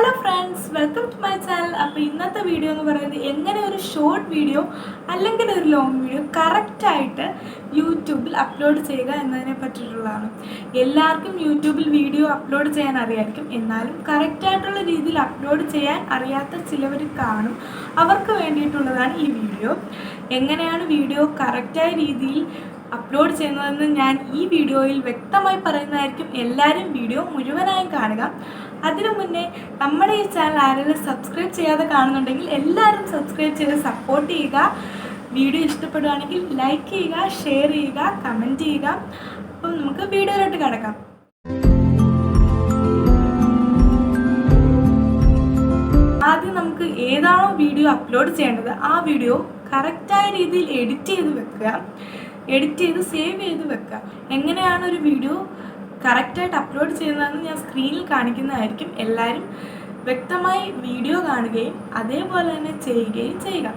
Hello friends welcome to my channel അപ്പോൾ ഇന്നത്തെ video എന്ന് പറയുന്നത് എങ്ങനെ ഒരു ഷോർട്ട് വീഡിയോ അല്ലെങ്കിൽ ഒരു ലോങ് വീഡിയോ കറക്റ്റായിട്ട് യൂട്യൂബിൽ അപ്ലോഡ് ചെയ്യുക എന്നതിനെ പറ്റിയിട്ടുള്ളതാണ്. എല്ലാവർക്കും യൂട്യൂബിൽ വീഡിയോ അപ്ലോഡ് ചെയ്യാൻ അറിയായിരിക്കും. എന്നാലും കറക്റ്റായിട്ടുള്ള രീതിയിൽ അപ്ലോഡ് ചെയ്യാൻ അറിയാത്ത ചിലവർ കാണും. അവർക്ക് വേണ്ടിയിട്ടുള്ളതാണ് ഈ വീഡിയോ എങ്ങനെയാണ് വീഡിയോ കറക്റ്റായ രീതിയിൽ അപ്ലോഡ് ചെയ്യുന്നതെന്ന് ഞാൻ ഈ വീഡിയോയിൽ വ്യക്തമായി പറയുന്നതായിരിക്കും. എല്ലാവരും വീഡിയോ മുഴുവനായും കാണുക. അതിനു മുന്നേ നമ്മുടെ ഈ ചാനൽ ആരെങ്കിലും സബ്സ്ക്രൈബ് ചെയ്യാതെ കാണുന്നുണ്ടെങ്കിൽ എല്ലാവരും സബ്സ്ക്രൈബ് ചെയ്ത് സപ്പോർട്ട് ചെയ്യുക. വീഡിയോ ഇഷ്ടപ്പെടുകയാണെങ്കിൽ ലൈക്ക് ചെയ്യുക ഷെയർ ചെയ്യുക കമന്റ് ചെയ്യുക. അപ്പം നമുക്ക് വീഡിയോയിലോട്ട് കിടക്കാം. ആദ്യം നമുക്ക് ഏതാണോ വീഡിയോ അപ്ലോഡ് ചെയ്യേണ്ടത് ആ വീഡിയോ കറക്റ്റായ രീതിയിൽ എഡിറ്റ് ചെയ്ത് വെക്കുക. എഡിറ്റ് ചെയ്ത് സേവ് ചെയ്ത് വെക്കുക എങ്ങനെയാണ് ഒരു വീഡിയോ കറക്റ്റായിട്ട് അപ്ലോഡ് ചെയ്യുന്നതെന്ന് ഞാൻ സ്ക്രീനിൽ കാണിക്കുന്നതായിരിക്കും. എല്ലാവരും വ്യക്തമായി വീഡിയോ കാണുകയും അതേപോലെ തന്നെ ചെയ്യുകയും ചെയ്യുക.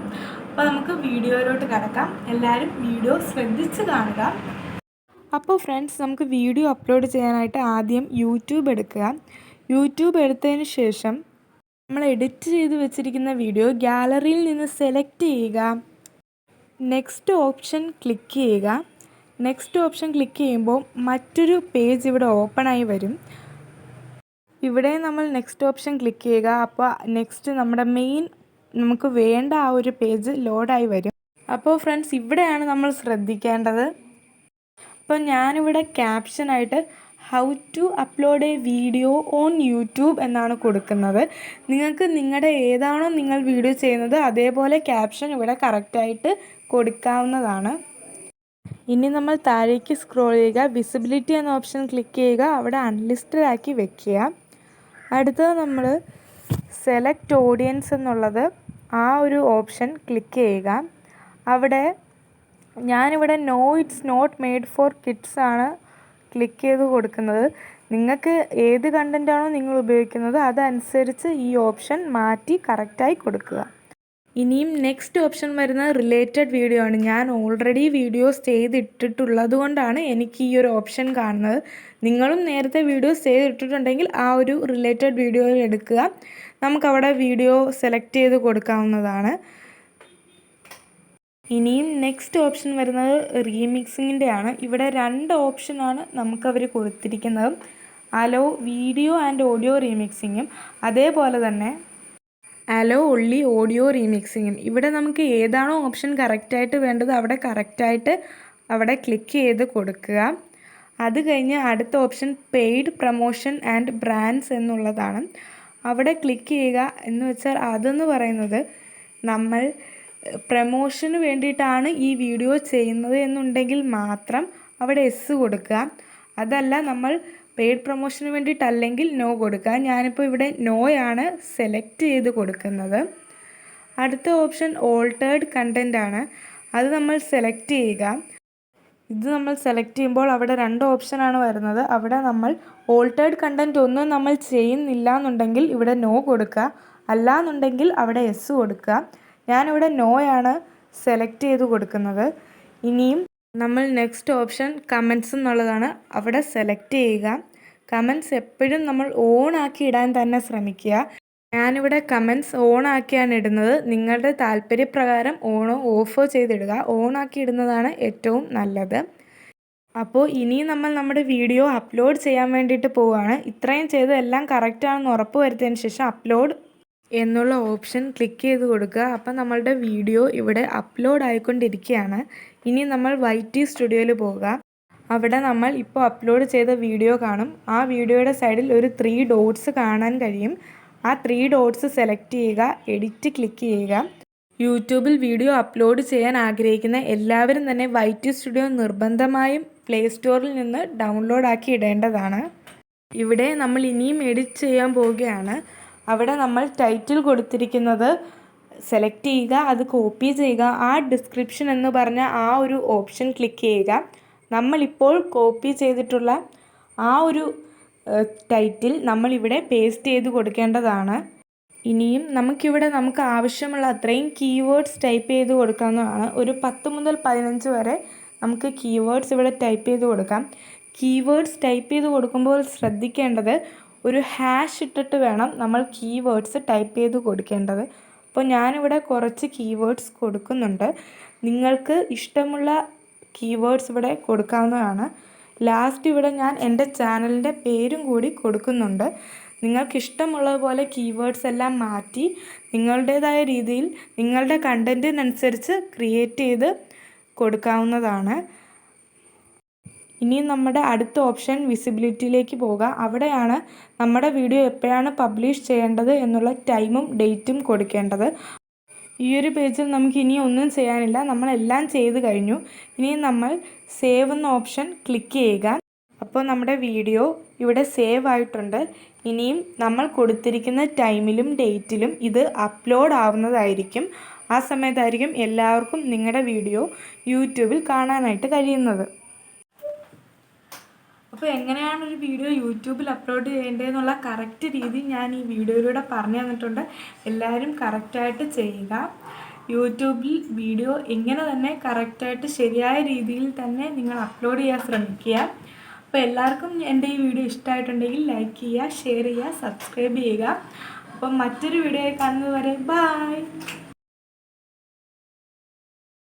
അപ്പോൾ നമുക്ക് വീഡിയോയിലോട്ട് കിടക്കാം. എല്ലാവരും വീഡിയോ ശ്രദ്ധിച്ച് കാണുക. അപ്പോൾ ഫ്രണ്ട്സ് നമുക്ക് വീഡിയോ അപ്ലോഡ് ചെയ്യാനായിട്ട് ആദ്യം യൂട്യൂബ് എടുക്കുക. യൂട്യൂബ് എടുത്തതിന് ശേഷം നമ്മൾ എഡിറ്റ് ചെയ്ത് വെച്ചിരിക്കുന്ന വീഡിയോ ഗാലറിയിൽ നിന്ന് സെലക്ട് ചെയ്യുക. നെക്സ്റ്റ് ഓപ്ഷൻ ക്ലിക്ക് ചെയ്യുക. നെക്സ്റ്റ് ഓപ്ഷൻ ക്ലിക്ക് ചെയ്യുമ്പോൾ മറ്റൊരു പേജ് ഇവിടെ ഓപ്പണായി വരും. ഇവിടെ നമ്മൾ നെക്സ്റ്റ് ഓപ്ഷൻ ക്ലിക്ക് ചെയ്യുക. അപ്പോൾ നെക്സ്റ്റ് നമ്മുടെ മെയിൻ നമുക്ക് വേണ്ട ആ ഒരു പേജ് ലോഡായി വരും. അപ്പോൾ ഫ്രണ്ട്സ് ഇവിടെയാണ് നമ്മൾ ശ്രദ്ധിക്കേണ്ടത്. അപ്പോൾ ഞാനിവിടെ ക്യാപ്ഷനായിട്ട് how to upload a video on YouTube എന്നാണ് കൊടുക്കുന്നത്. നിങ്ങൾക്ക് നിങ്ങളുടെ ഏതാണോ നിങ്ങൾ വീഡിയോ ചെയ്യുന്നത് അതേപോലെ ക്യാപ്ഷൻ ഇവിടെ കറക്റ്റായിട്ട് കൊടുക്കാവുന്നതാണ്. ഇനി നമ്മൾ താഴേക്ക് സ്ക്രോൾ ചെയ്യുക. വിസിബിലിറ്റി എന്ന ഓപ്ഷൻ ക്ലിക്ക് ചെയ്യുക. അവിടെ അൺലിസ്റ്റഡ് ആക്കി വെക്കുക. അടുത്തത് നമ്മൾ സെലക്ട് ഓഡിയൻസ് എന്നുള്ളത് ആ ഒരു ഓപ്ഷൻ ക്ലിക്ക് ചെയ്യുക. അവിടെ ഞാനിവിടെ no it's not made for kids ആണ് ക്ലിക്ക് ചെയ്ത് കൊടുക്കുന്നത്. നിങ്ങൾക്ക് ഏത് കണ്ടന്റാണോ നിങ്ങൾ ഉപയോഗിക്കുന്നത് അതനുസരിച്ച് ഈ ഓപ്ഷൻ മാറ്റി കറക്റ്റായി കൊടുക്കുക. ഇനിയും നെക്സ്റ്റ് ഓപ്ഷൻ വരുന്ന റിലേറ്റഡ് വീഡിയോ ആണ്. ഞാൻ ഓൾറെഡി വീഡിയോസ് ചെയ്തിട്ടിട്ടുള്ളത് കൊണ്ടാണ് എനിക്ക് ഈ ഒരു ഓപ്ഷൻ കാണുന്നത്. നിങ്ങളും നേരത്തെ വീഡിയോസ് ചെയ്തിട്ടിട്ടുണ്ടെങ്കിൽ ആ ഒരു റിലേറ്റഡ് വീഡിയോ എടുക്കുക. നമുക്കവിടെ വീഡിയോ സെലക്ട് ചെയ്ത് കൊടുക്കാവുന്നതാണ്. ഇനിയും നെക്സ്റ്റ് ഓപ്ഷൻ വരുന്നത് റീമിക്സിങ്ങിന്റെ ആണ് ഇവിടെ രണ്ട് ഓപ്ഷനാണ് നമുക്കവർ കൊടുത്തിരിക്കുന്നത്. അലോ വീഡിയോ ആൻഡ് ഓഡിയോ റീമിക്സിങ്ങും അതേപോലെ തന്നെ അലോ ഒള്ളി ഓഡിയോ റീമിക്സിങ്ങും ഇവിടെ നമുക്ക് ഏതാണോ ഓപ്ഷൻ കറക്റ്റായിട്ട് വേണ്ടത് അവിടെ കറക്റ്റായിട്ട് അവിടെ ക്ലിക്ക് ചെയ്ത് കൊടുക്കുക. അത് കഴിഞ്ഞ് അടുത്ത option paid promotion and brands എന്നുള്ളതാണ്. അവിടെ ക്ലിക്ക് ചെയ്യുക എന്ന് വെച്ചാൽ അതെന്ന് പറയുന്നത് നമ്മൾ പ്രമോഷന് വേണ്ടിയിട്ടാണ് ഈ വീഡിയോ ചെയ്യുന്നത് എന്നുണ്ടെങ്കിൽ മാത്രം അവിടെ എസ് കൊടുക്കുക. അതല്ല നമ്മൾ പെയ്ഡ് പ്രൊമോഷന് വേണ്ടിയിട്ടല്ലെങ്കിൽ നോ കൊടുക്കുക. ഞാനിപ്പോൾ ഇവിടെ നോയാണ് സെലക്ട് ചെയ്ത് കൊടുക്കുന്നത്. അടുത്ത ഓപ്ഷൻ ഓൾട്ടേഡ് കണ്ടന്റ് ആണ്. അത് നമ്മൾ സെലക്ട് ചെയ്യുക. ഇത് നമ്മൾ സെലക്ട് ചെയ്യുമ്പോൾ അവിടെ രണ്ട് ഓപ്ഷനാണ് വരുന്നത്. അവിടെ നമ്മൾ ഓൾട്ടേഡ് കണ്ടന്റ് ഒന്നും നമ്മൾ ചെയ്യുന്നില്ല എന്നുണ്ടെങ്കിൽ ഇവിടെ നോ കൊടുക്കുക. അല്ല എന്നുണ്ടെങ്കിൽ അവിടെ എസ് കൊടുക്കുക. ഞാനിവിടെ നോയാണ് സെലക്ട് ചെയ്ത് കൊടുക്കുന്നത്. ഇനിയും നമ്മൾ നെക്സ്റ്റ് ഓപ്ഷൻ കമൻസ് എന്നുള്ളതാണ് അവിടെ സെലക്ട് ചെയ്യുക. കമൻസ് എപ്പോഴും നമ്മൾ ഓൺ ആക്കി ഇടാൻ തന്നെ ശ്രമിക്കുക. ഞാനിവിടെ കമൻസ് ഓൺ ആക്കിയാണ് ഇടുന്നത്. നിങ്ങളുടെ താല്പര്യപ്രകാരം ഓണോ ഓഫോ ചെയ്തിടുക. ഓൺ ആക്കി ഇടുന്നതാണ് ഏറ്റവും നല്ലത്. അപ്പോൾ ഇനി നമ്മൾ നമ്മുടെ വീഡിയോ അപ്ലോഡ് ചെയ്യാൻ വേണ്ടിയിട്ട് പോവുകയാണ്. ഇത്രയും ചെയ്ത് എല്ലാം കറക്റ്റാണെന്ന് ഉറപ്പ് വരുത്തിയതിന് ശേഷം അപ്ലോഡ് എന്നുള്ള ഓപ്ഷൻ ക്ലിക്ക് ചെയ്ത് കൊടുക്കുക. അപ്പം നമ്മളുടെ വീഡിയോ ഇവിടെ അപ്ലോഡ് ആയിക്കൊണ്ടിരിക്കുകയാണ്. ഇനി നമ്മൾ വൈറ്റി സ്റ്റുഡിയോയിൽ പോവുക. അവിടെ നമ്മൾ ഇപ്പോൾ അപ്ലോഡ് ചെയ്ത വീഡിയോ കാണും. ആ വീഡിയോയുടെ സൈഡിൽ ഒരു ത്രീ ഡോട്ട്സ് കാണാൻ കഴിയും. ആ ത്രീ ഡോട്ട്സ് സെലക്ട് ചെയ്യുക എഡിറ്റ് ക്ലിക്ക് ചെയ്യുക. യൂട്യൂബിൽ വീഡിയോ അപ്ലോഡ് ചെയ്യാൻ ആഗ്രഹിക്കുന്ന എല്ലാവരും തന്നെ വൈറ്റി സ്റ്റുഡിയോ നിർബന്ധമായും പ്ലേ സ്റ്റോറിൽ നിന്ന് ഡൗൺലോഡ് ആക്കി ഇടേണ്ടതാണ്. ഇവിടെ നമ്മൾ ഇനിയും എഡിറ്റ് ചെയ്യാൻ പോവുകയാണ്. അവിടെ നമ്മൾ ടൈറ്റിൽ കൊടുത്തിരിക്കുന്നത് സെലക്ട് ചെയ്യുക അത് കോപ്പി ചെയ്യുക ആ ഡിസ്ക്രിപ്ഷൻ എന്ന് പറഞ്ഞ ആ ഒരു ഓപ്ഷൻ ക്ലിക്ക് ചെയ്യുക. നമ്മളിപ്പോൾ കോപ്പി ചെയ്തിട്ടുള്ള ആ ഒരു ടൈറ്റിൽ നമ്മളിവിടെ പേസ്റ്റ് ചെയ്ത് കൊടുക്കേണ്ടതാണ്. ഇനിയും നമുക്കിവിടെ നമുക്ക് ആവശ്യമുള്ള അത്രയും കീവേഡ്സ് ടൈപ്പ് ചെയ്ത് കൊടുക്കാവുന്നതാണ്. ഒരു പത്ത് മുതൽ പതിനഞ്ച് വരെ നമുക്ക് കീവേഡ്സ് ഇവിടെ ടൈപ്പ് ചെയ്ത് കൊടുക്കാം. കീവേഡ്സ് ടൈപ്പ് ചെയ്ത് കൊടുക്കുമ്പോൾ ശ്രദ്ധിക്കേണ്ടത് ഒരു ഹാഷ് ഇട്ടിട്ട് വേണം നമ്മൾ കീവേഡ്സ് ടൈപ്പ് ചെയ്ത് കൊടുക്കേണ്ടത്. അപ്പോൾ ഞാനിവിടെ കുറച്ച് കീവേഡ്സ് കൊടുക്കുന്നുണ്ട്. നിങ്ങൾക്ക് ഇഷ്ടമുള്ള കീവേഡ്സ് ഇവിടെ കൊടുക്കാവുന്നതാണ്. ലാസ്റ്റ് ഇവിടെ ഞാൻ എന്റെ ചാനലിന്റെ പേരും കൂടി കൊടുക്കുന്നുണ്ട്. നിങ്ങൾക്ക് ഇഷ്ടമുള്ളതുപോലെ കീവേഡ്സ് എല്ലാം മാറ്റി നിങ്ങളുടേതായ രീതിയിൽ നിങ്ങളുടെ കണ്ടന്റിനനുസരിച്ച് ക്രിയേറ്റ് ചെയ്ത് കൊടുക്കാവുന്നതാണ്. ഇനി നമ്മുടെ അടുത്ത ഓപ്ഷൻ വിസിബിലിറ്റിയിലേക്ക് പോകാം. അവിടെയാണ് നമ്മുടെ വീഡിയോ എപ്പോഴാണ് പബ്ലിഷ് ചെയ്യേണ്ടത് എന്നുള്ള ടൈമും ഡേറ്റും കൊടുക്കേണ്ടത്. ഈ ഒരു പേജിൽ നമുക്ക് ഇനി ഒന്നും ചെയ്യാനില്ല. നമ്മളെല്ലാം ചെയ്ത് കഴിഞ്ഞു. ഇനി നമ്മൾ സേവ് എന്ന ഓപ്ഷൻ ക്ലിക്ക് ചെയ്യുക. അപ്പോൾ നമ്മുടെ വീഡിയോ ഇവിടെ സേവ് ആയിട്ടുണ്ട്. ഇനിയും നമ്മൾ കൊടുത്തിരിക്കുന്ന ടൈമിലും ഡേറ്റിലും ഇത് അപ്ലോഡ് ആവുന്നതായിരിക്കും. ആ സമയത്തായിരിക്കും എല്ലാവർക്കും നിങ്ങളുടെ വീഡിയോ യൂട്യൂബിൽ കാണാനായിട്ട് കഴിയുന്നത്. അപ്പോൾ എങ്ങനെയാണ് ഒരു വീഡിയോ യൂട്യൂബിൽ അപ്ലോഡ് ചെയ്യേണ്ടതെന്നുള്ള കറക്റ്റ് രീതി ഞാൻ ഈ വീഡിയോയിലൂടെ പറഞ്ഞു തന്നിട്ടുണ്ട്. എല്ലാവരും കറക്റ്റായിട്ട് ചെയ്യുക. യൂട്യൂബിൽ വീഡിയോ എങ്ങനെ തന്നെ കറക്റ്റായിട്ട് ശരിയായ രീതിയിൽ തന്നെ നിങ്ങൾ അപ്ലോഡ് ചെയ്യാൻ ശ്രമിക്കുക. അപ്പോൾ എല്ലാവർക്കും എന്റെ ഈ വീഡിയോ ഇഷ്ടമായിട്ടുണ്ടെങ്കിൽ ലൈക്ക് ചെയ്യുക ഷെയർ ചെയ്യുക സബ്സ്ക്രൈബ് ചെയ്യുക. അപ്പം മറ്റൊരു വീഡിയോ കാണുന്നത് വരെ ബായ്